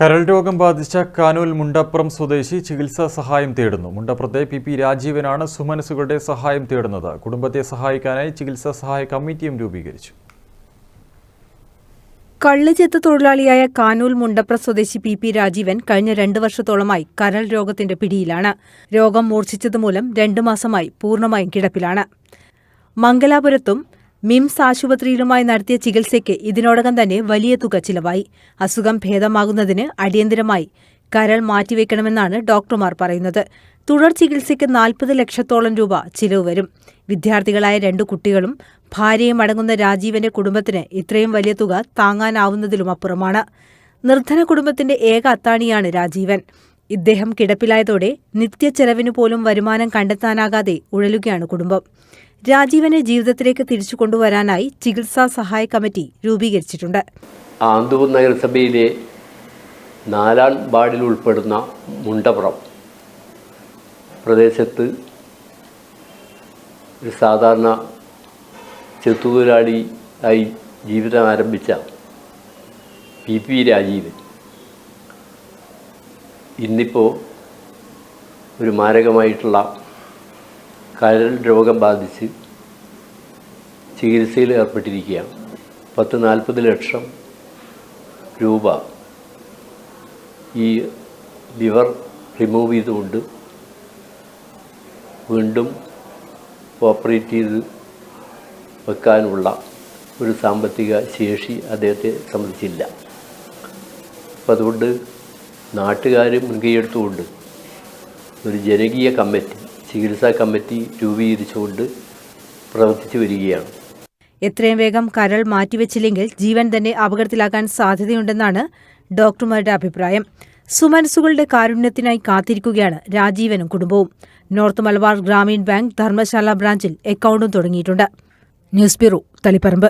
കരൾ രോഗം ബാധിച്ച കാനൂൽ മുണ്ടപ്പുറം സ്വദേശി ചികിത്സാ സഹായം തേടുന്നു. മുണ്ടപ്പുറത്തെ പി പി രാജീവനാണ് സുമനസുകളുടെ സഹായം തേടുന്നത്. കുടുംബത്തെ സഹായിക്കാനായി ചികിത്സാ സഹായ കമ്മിറ്റിയും രൂപീകരിച്ചു. കള്ളുചെത്ത് തൊഴിലാളിയായ കാനൂൽ മുണ്ടപ്ര സ്വദേശി പി പി രാജീവൻ കഴിഞ്ഞ രണ്ടു വർഷത്തോളമായി കരൾ രോഗത്തിന്റെ പിടിയിലാണ്. രോഗം മൂർച്ഛിച്ചതുമൂലം രണ്ടു മാസമായി പൂർണമായും കിടപ്പിലാണ്. മംഗലാപുരത്തും മിംസ് ആശുപത്രിയിലുമായി നടത്തിയ ചികിത്സയ്ക്ക് ഇതിനോടകം തന്നെ വലിയ തുക ചിലവായി. അസുഖം ഭേദമാകുന്നതിന് അടിയന്തരമായി കരൾ മാറ്റിവെക്കണമെന്നാണ് ഡോക്ടർമാർ പറയുന്നത്. തുടർ ചികിത്സയ്ക്ക് നാൽപ്പത് ലക്ഷത്തോളം രൂപ ചിലവ് വരും. വിദ്യാർത്ഥികളായ രണ്ടു കുട്ടികളും ഭാര്യയും അടങ്ങുന്ന രാജീവന്റെ കുടുംബത്തിന് ഇത്രയും വലിയ തുക താങ്ങാനാവുന്നതിലും അപ്പുറമാണ്. നിർധന കുടുംബത്തിന്റെ ഏക അത്താണിയാണ് രാജീവൻ. ഇദ്ദേഹം കിടപ്പിലായതോടെ നിത്യച്ചെലവിനു പോലും വരുമാനം കണ്ടെത്താനാകാതെ ഉഴലുകയാണ് കുടുംബം. രാജീവനെ ജീവിതത്തിലേക്ക് തിരിച്ചു കൊണ്ടുവരാനായി ചികിത്സാ സഹായ കമ്മിറ്റി രൂപീകരിച്ചിട്ടുണ്ട്. ആന്തൂർ നഗരസഭയിലെ നാലാം വാർഡിൽ ഉൾപ്പെടുന്ന മുണ്ടപുറം പ്രദേശത്ത് ഒരു സാധാരണ ചെത്തുതൊഴിലാളി ആയി ജീവിതം ആരംഭിച്ച പി പി രാജീവൻ. ഇന്നിപ്പോൾ ഒരു മാരകമായിട്ടുള്ള കരൾ രോഗം ബാധിച്ച് ചികിത്സയിൽ ഏർപ്പെട്ടിരിക്കുകയാണ്. പത്ത് നാൽപ്പത് ലക്ഷം രൂപ ഈ ലിവർ റിമൂവ് ചെയ്തുകൊണ്ട് വീണ്ടും ഓപ്പറേറ്റ് ചെയ്ത് വെക്കാനുള്ള ഒരു സാമ്പത്തിക ശേഷി അദ്ദേഹത്തെ സംബന്ധിച്ചില്ല. അപ്പം അതുകൊണ്ട് നാട്ടുകാർ മുൻകൈയെടുത്തുകൊണ്ട് ഒരു ജനകീയ കമ്മിറ്റി ചികിത്സാ കമ്മിറ്റി രൂപീകരിച്ചുകൊണ്ട് പ്രവർത്തിച്ചു വരികയാണ്. എത്രയും വേഗം കരൾ മാറ്റിവെച്ചില്ലെങ്കിൽ ജീവൻ തന്നെ അപകടത്തിലാക്കാൻ സാധ്യതയുണ്ടെന്നാണ് ഡോക്ടർമാരുടെ അഭിപ്രായം. സുമനസുകളുടെ കാരുണ്യത്തിനായി കാത്തിരിക്കുകയാണ് രാജീവനും കുടുംബവും. നോർത്ത് മലബാർ ഗ്രാമീൺ ബാങ്ക് ധർമ്മശാല ബ്രാഞ്ചിൽ അക്കൗണ്ടും തുടങ്ങിയിട്ടുണ്ട്. News bureau Taliparamba.